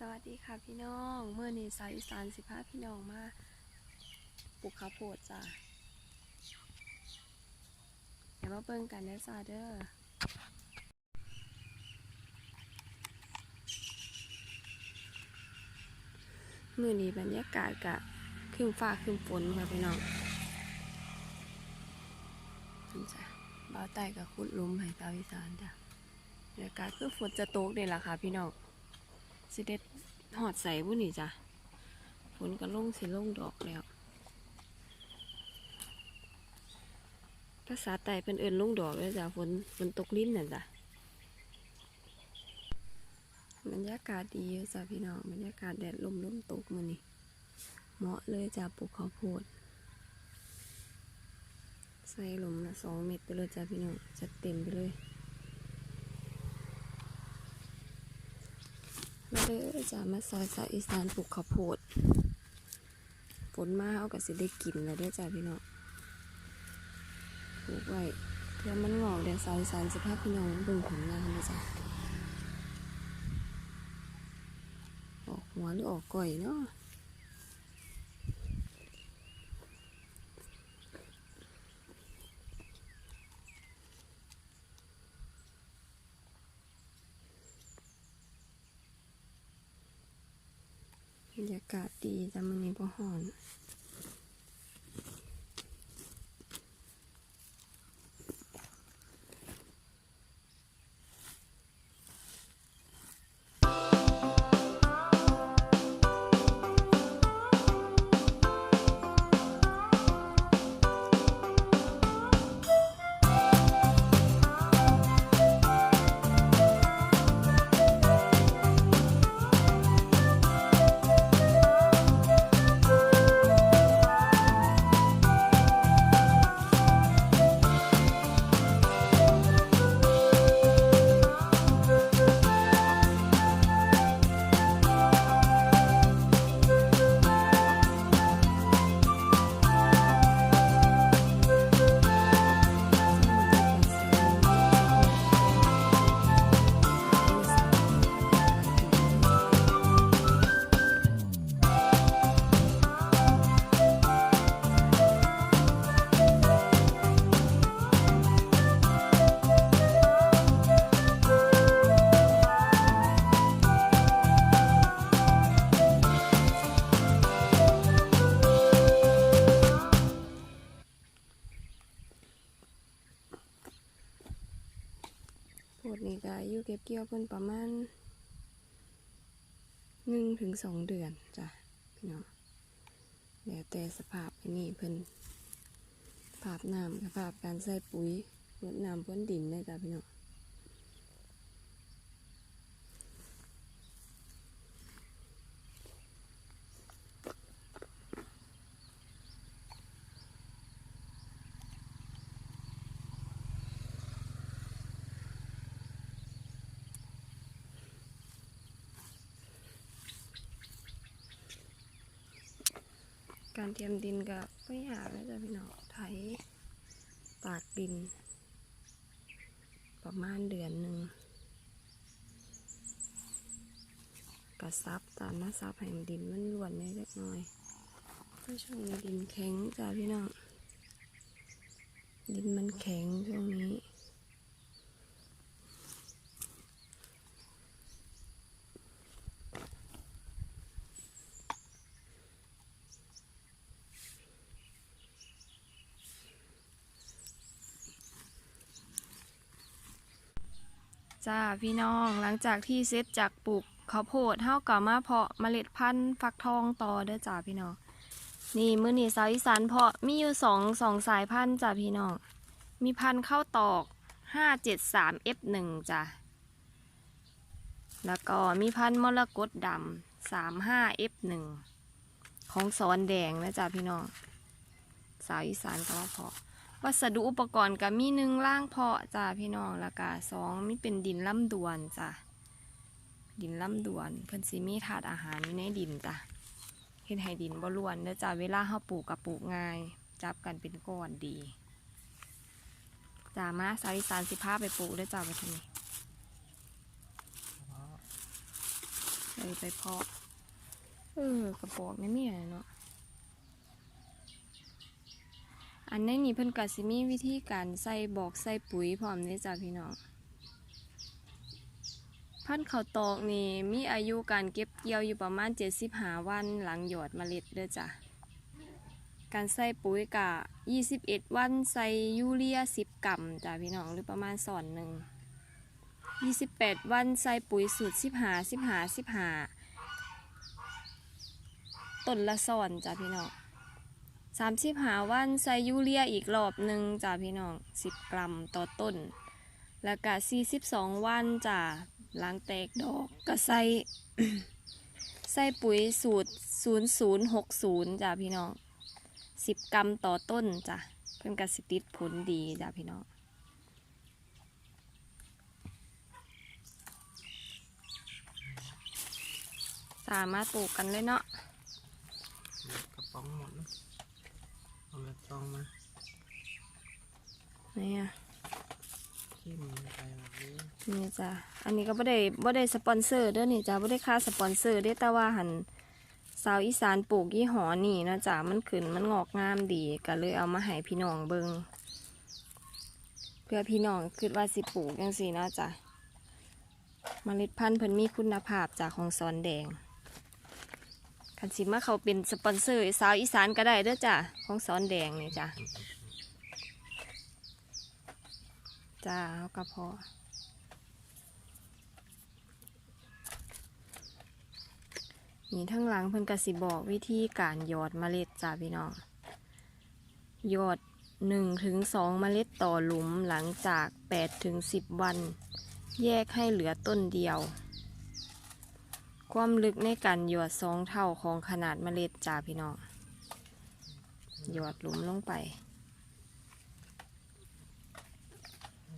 สวัสดีค่ะพี่น้องเมื่อนี้สาวอีสานสิพาพี่น้องมาปลูกข้าวโพดจ้ะเดี๋ยวมาเบิ่งกันนะจ้าเด้อมื่อนี้บรรยากาศกะครึ้มฟ้าครึ้มฝนค่ะพี่น้องนั่จ้ะบ่าวใต้กับคุดลุมให้สาวอีสานจ้ะบรรยากาศคือฝนจะตกเด้ล่ะค่ะพี่น้อง สิเด็ดหอดใส่บุนี่จ้ะฝนก็ลงสิลงดอกแล้ว ภาษาไต่เป็นเอินลงดอกเลยจ้ะฝนฝนตกลิ้นน่ะจ้ะบรรยากาศดีจ้ะพี่น้องบรรยากาศแดดลมลมตกมือนี่เหมาะเลยจ้ะปลูกข้าวโพดใส่หลุมละสองเม็ดไปเลยจ้ะพี่น้องจัดเต็มไปเลย มาเด้อจ้ามาซอยสาวอีสานปลูกข้าวโพดฝนมาเอากับสิได้กินแล้วด้อจ้าพี่น้องปลูกไว้เพื่อมันงอกเดี๋ยวสาวอีสานสิพาพพี่น้องเบิ่งผลงานเลยจ้าออกหัวหรือออกก่อยเนาะ รยากาศดีแต่มันนี้บ่หอน ยุเก็บเกี่ยวเพิ่นประมาณหนึ่งถึงสองเดือนจ้ะพี่น้องแล้วแต่สภาพอันนี้เพิ่นภาพน้ำสภาพการใส่ปุ๋ยรดน้ำพ้นดินได้จ้ะพี่น้อง การเตรียมดินก็ไม่ยากนะจ้ะพี่น้องไถตากดิน ประมาณเดือนหนึ่งกระซับตามมาซับให้ดินมันร่วนได้เล็กน้อยเพราะช่วงนี้ดินแข็งจ้ะพี่น้องดินมันแข็งช่วงนี้ จ้าพี่น้องหลังจากที่เซตจากปลูกข้าวโพดเฮาก็มาเพาะเมล็ดพันธุ์ฟักทองต่อเด้อจ้าพี่น้องนี่มื้อนี้สาวอีสานเพาะมีอยู่สองสองสายพันธุ์จ้าพี่น้องมีพันธุ์ข้าวตอก573 F1 จ้ะแล้วก็มีพันธุ์มรกตดำ35 F1 ของสอนแดงนะจ้าพี่น้องสาวอีสานก็เพาะ วัสดุอุปกรณ์ก็มีหนึ่งล่างเพาะจ้าพี่น้องแล้วก็สองมีเป็นดินล่ำดวนจ้ะดินล่ำดวน เพิ่นสิมีถาดอาหารอยู่ในดินจ้ะเฮ็ดให้ดินบ่ร่วนเด้อจ้ะเวลาเฮาปลูกกับปลูกง่าย จับกันเป็นก้อนดีจ้ามาสาวอีสานสิพาไปปลูกเด้อจ้าไปทีนี้เลยไปเพาะเออกระบอกนี่มีอะไรเนาะ อันนี้นี่เพิ่นก็สิมีวิธีการใส่บอกใส่ปุ๋ยพร้อมเด้จ้ะพี่น้อง พันธุ์ข้าวตอกนี่มีอายุการเก็บเกี่ยวอยู่ประมาณ 75 วันหลังหยอดเมล็ดเด้อจ้ะ การใส่ปุ๋ยกะ 21 วันใส่ยูเรีย 10กรัมจ้ะพี่น้องหรือประมาณสอนหนึ่ง28 วันใส่ปุ๋ยสูตร 15 15 15ต้นละสอนจ้ะพี่น้อง 35วันใส่ยูเรียอีกรอบหนึ่งจ้ะพี่น้อง10กรัมต่อต้น แล้วก็42วันจ้ะหลังแตกดอกก็ใส่ใส่ปุ๋ยสูตร0060จ้ะพี่น้อง10กรัมต่อต้นจ้ะเพิ่นก็สิติดผลดีจ้ะพี่น้องสามารถปลูกกันเลยเนาะป๋องหมดนะเอาแบบซองมา นี่ อะที่มันไปแบบนี้นี่จ้ะอันนี้ก็บ่ได้บ่ได้สปอนเซอร์เด้อนี่จ้ะบ่ได้ค่าสปอนเซอร์เด้แต่ว่าหันสาวอีสานปลูกยี่ห้อนี่นะจ้ะมันขึ้นมันงอกงามดีก็เลยเอามาให้พี่น้องเบิงเพื่อพี่น้องคิดว่าสิปลูกจังซี่นะจ้ะเมล็ดพันธุ์เพิ่นมีคุณภาพจากของสอนแดงคันสิมาเขาเป็นสปอนเซอร์สาวอีสานก็ได้เด้อจ้ะของสอนแดงนี่จ้ะ จ้าเอากระเพาะนี่ทั้งหลังเพิ่นกระสิบอกวิธีการหยอดเมล็ดจ้าพี่น้องหยอดหนึ่งถึงสองเมล็ดต่อหลุมหลังจากแปดถึงสิบวัน แยกให้เหลือต้นเดียว ความลึกในการหยอดสองเท่าของขนาดเมล็ดจ้าพี่น้องหยอดหลุมลงไป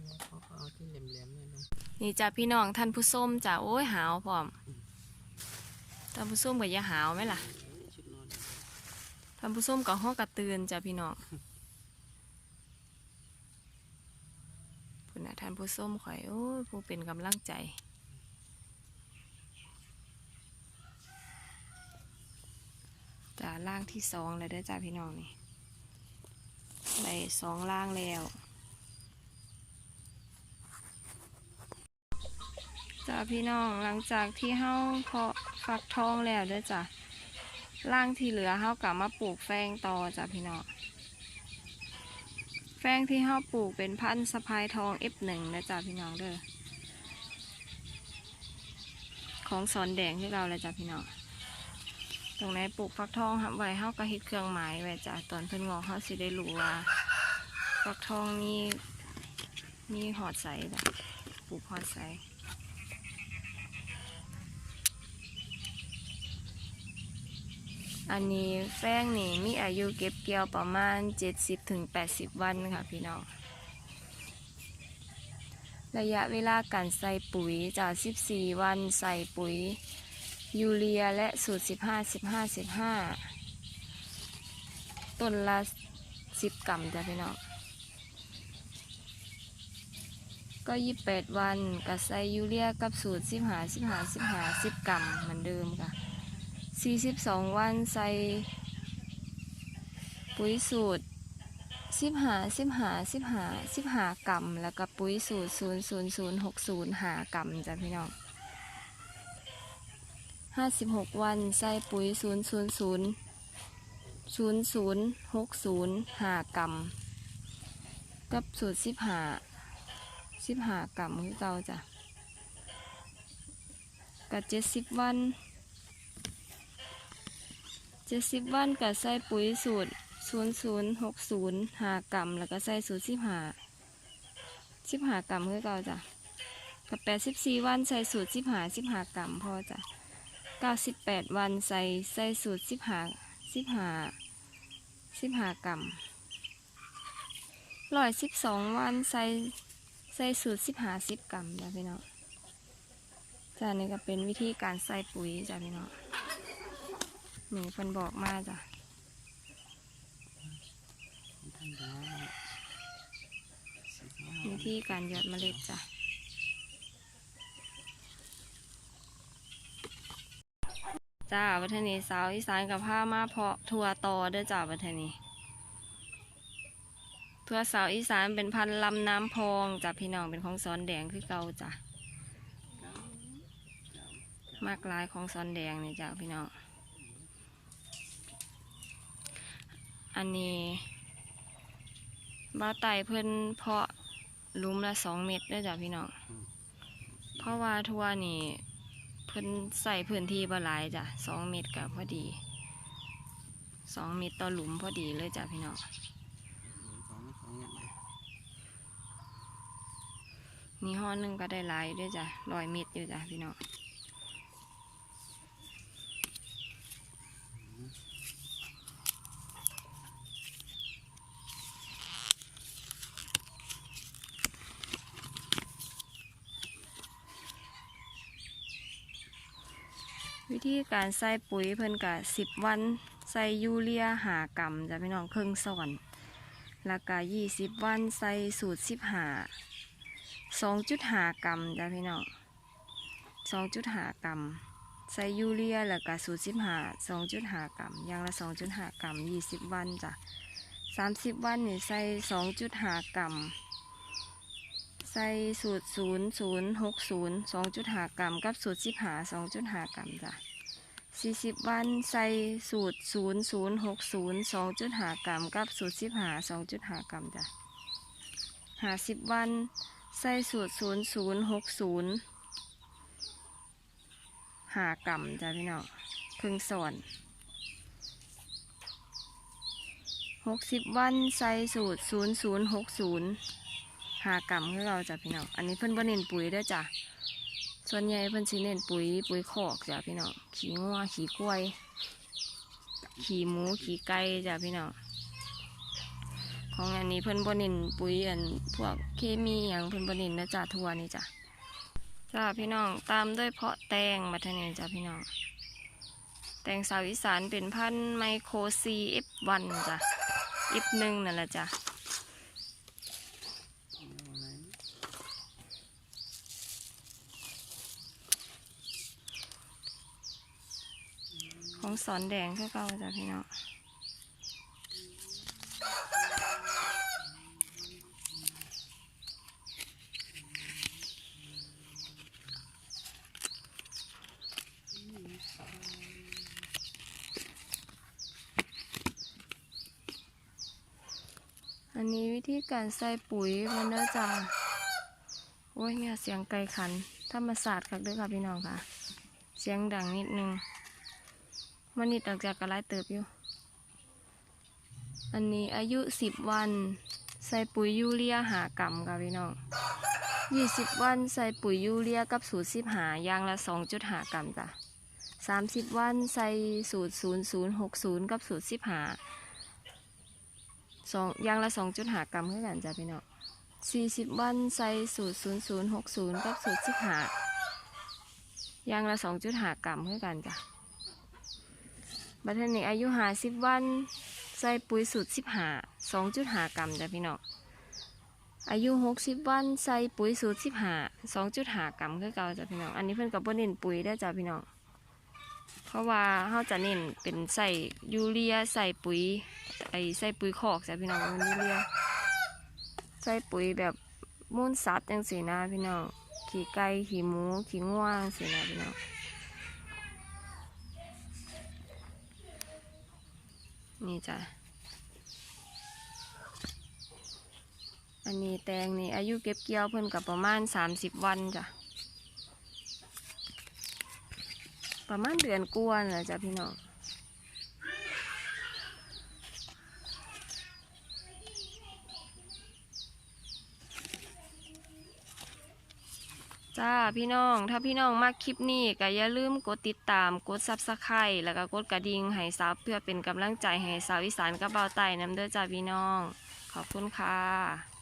แล้วเขาก็เอา ที่แหลมๆเนี่ยนะนี่จ้าพี่น้องท่านผู้ส้มจ้าโอ้ยหาวพร้อมท่านผู้ส้มกับยาหาวไหมล่ะชุดนอนท่านผู้ส้มกับห้องกระตือนจ้ะพี่น้องพุ่นะท่านผู้ส้มข่อยโอ้ยผู้เป็นกำลังใจจ้าล่างที่สองเลยเด้จ้าพี่น้องนี่ได้สองล่างแล้ว จ้าพี่น้องหลังจากที่เฮาเพาะฟักทองแล้วเด้อจ้ะล่างที่เหลือเฮากลับมาปลูกแฟงต่อจ้ะพี่น้องแฟงที่เฮาปลูกเป็นพันธุ์สะพายทอง F1 นะจ้ะพี่น้องเด้อของสอนแดงที่เราเลยจ้ะพี่น้องตรงไหนปลูกฟักทองไว้เฮาก็เฮ็ดเครื่องหมายไว้จ้ะตอนเพิ่นงอกเฮาสิได้รู้ว่าฟักทองมีมีหอดใสจ้ะปลูกหอดใส อันนี้แป้งนี่มีอายุเก็บเกี่ยวประมาณ 70-80ถึง80 วันค่ะพี่น้อง ระยะเวลาการใส่ปุ๋ยจาก 14 วันใส่ปุ๋ย ยูเรียและสูตร 15 15 15 ต้นละ 10 กรัมจ้ะพี่น้อง ก็ 28 วันก็ใส่ยูเรียกับสูตร 15 15 15 10 กรัมเหมือนเดิมค่ะ 42 วันใส่ปุ๋ยสูตร15 15 15 15กรัมแล้วก็ปุ๋ยสูตร00060 5กรัมจ้ะพี่น้อง56วันใส่ปุ๋ย000 0060 5กรัมกับสูตร15 15กรัมคือเก่าจ้ะกับ70วัน เจ็ดสิบวันก็ใส่ปุ๋ยสูตรศูนย์ศูนย์หกศูนย์หากรัมแล้วก็ใส่สูตรสิบห้าสิบห้ากรัมคือเก่าจ้ะกับแปดสิบสี่วันใส่สูตรสิบห้าสิบห้ากรัมพอจ้ะเก้าสิบแปดวันใส่ใส่สูตรสิบห้าสิบห้าสิบห้ากรัมร้อยสิบสองวันใส่ใส่สูตรสิบห้าสิบกรัมจ้ะพี่น้องจ้ะนี่ก็เป็นวิธีการใส่ปุ๋ยจ้ะพี่น้อง นี่เพิ่นบอกมาจ้ะท่านได้สิบห้าวิธีการหยอดเมล็ดจ้ะจ้าวัฒนีสาวอีสานกับผ้ามาเพาะทัวต่อเด้อจ้าวัฒนีทัวสาวอีสานเป็นพันลำน้ำพองจ้ะพี่น้องเป็นของสอนแดงคือเก่าจ้ะมากลายของสอนแดงนี่จ้ะพี่น้อง อันนี้บ้าวไต่เพิ่นเพาะหลุมละสองเม็ดเด้อจ้ะพี่น้อง เพราะว่าทัวนี่เพิ่นใส่พื้นที่บ่หลายจ้ะสองเมตรกับพอดีสองเมตรต่อหลุมพอดีเลยจ้ะพี่น้องสองสองอย่างเลยมีห้อหนึงก็ได้หลายด้วยจ้ะร้อยเมตรอยู่จ้ะพี่น้อง วิธีการใส่ปุ๋ยเพิ่นกะสิบวัน ใส่ยูเรียหากรัมจ้ะพี่น้องครึ่งส่วนแล้วก็ยี่สิบวันใส่สูตรสิบหาสองจุดหากรัมจ้ะพี่น้องสองจุดหากรัมใส่ยูเรียแล้วก็สูตรสิบหาสองจุดหากรัมอย่างละสองจุดหากรัมยี่สิบวันจ้ะสามสิบวันนี่ใส่สองจุดหากรัม ส่สูตรศูนย์ศูนย์หกศูนย์สองจุดหากรัมกับสูตรสิบหาสองจุดหากรัมจ้ะสี่สิบวันใส่สูตรศูนย์ศูนย์หกศูนย์สองจุดหากรัมกับสูตรสิบหาสองจุดหากรัมจ้ะหาสิบวันใส่สูตรศูนย์ศูนย์หกศูนย์หากรัมจ้ะพี่น้องครึ่งส่วนหกสิบวันใส่สูตรศูนย์ศูนย์หกศูนย์ หากรัมคือเราจ้ะพี่น้อง อันนี้เพิ่นบ่เน้นปุ๋ยด้อจ้ะ ส่วนใหญ่เพิ่นสิเน้นปุ๋ยปุ๋ยคอกจ้ะพี่น้อง ขี้งัวขี้กล้วย ขี้หมูขี้ไก่จ้ะพี่น้อง ของอันนี้เพิ่นบนินปุ๋ยอันพวกเคมีอย่างเพิ่นบนินนะจ้าทัวนี่จ้ะ จ้าพี่น้องตามด้วยเพาะแตงมาทางนี้จ้าพี่น้อง แตงสาวอีสานเป็นพันไมโครซีเอฟวันจ้ะเอฟหนึ่งนั่นแหละจ้ะ ของสอนแดงคือเก่าจ้ะพี่น้องอันนี้วิธีการใส่ปุ๋ยมันเด้อจ้าโอ้ยเนี่ยเสียงไก่ขัน ธรรมศาสตร์ครับเด้อค่ะพี่น้องค่ะ เสียงดังนิดนึง มันนิดออกจากกระไรเติบอยู่ อันนี้อายุสิบวัน ใส่ปุ๋ยยูเรียหากรัมค่ะพี่น้องยี่สิบวันใส่ปุ๋ยยูเรียกับสูตรสิบหายางละสองจุดหากรัมจ้ะสามสิบวันใส่สูตรศูนย์ศูนย์หกศูนย์กับสูตรสิบหาสองยางละสองจุดหากรัมคือกันจ้ะพี่น้องสี่สิบวันใส่สูตรศูนย์ศูนย์หกศูนย์กับสูตรสิบหายางละสองจุดหากรัมคือกันจ้ะ บัดเทนี้อายุหาสิบวัน ใส่ปุ๋ยสูตรสิบหาสองจุดหากรัมจ้ะพี่น้องอายุหกสิบวันใส่ปุ๋ยสูตรสิบหาสองจุดหากรัมคือเก่าจ้ะพี่น้องอันนี้เพิ่อนกับบ่เน้นปุ๋ยได้จ้ะพี่น้องเพราะว่าเขาจะเน้นเป็นใส่ยูเรียใส่ปุ๋ยไอใส่ปุ๋ยคอกจ้ะพี่น้องมันนี่เรียใส่ปุ๋ยแบบมูลสัตว์จังสีนะพี่น้องขี่ไก่ขี่หมูขี่ง่วงสีนะพี่น้อง นี่จ้ะ อันนี้แตงนี่อายุเก็บเกี่ยวเพิ่นกับประมาณ30วันจ้ะ ประมาณเดือนกวนแหละจ้ะพี่น้อง จ้าพี่น้อง ถ้าพี่น้องมากคลิปนี้ก็อย่าลืมกดติดตามกดซับสไครต์แล้วก็กดกระดิ่งให้สาวเพื่อเป็นกำลังใจให้สาวอีสานกับเบาไต่น้ำเด้อจ้าพี่น้อง ขอบคุณค่ะ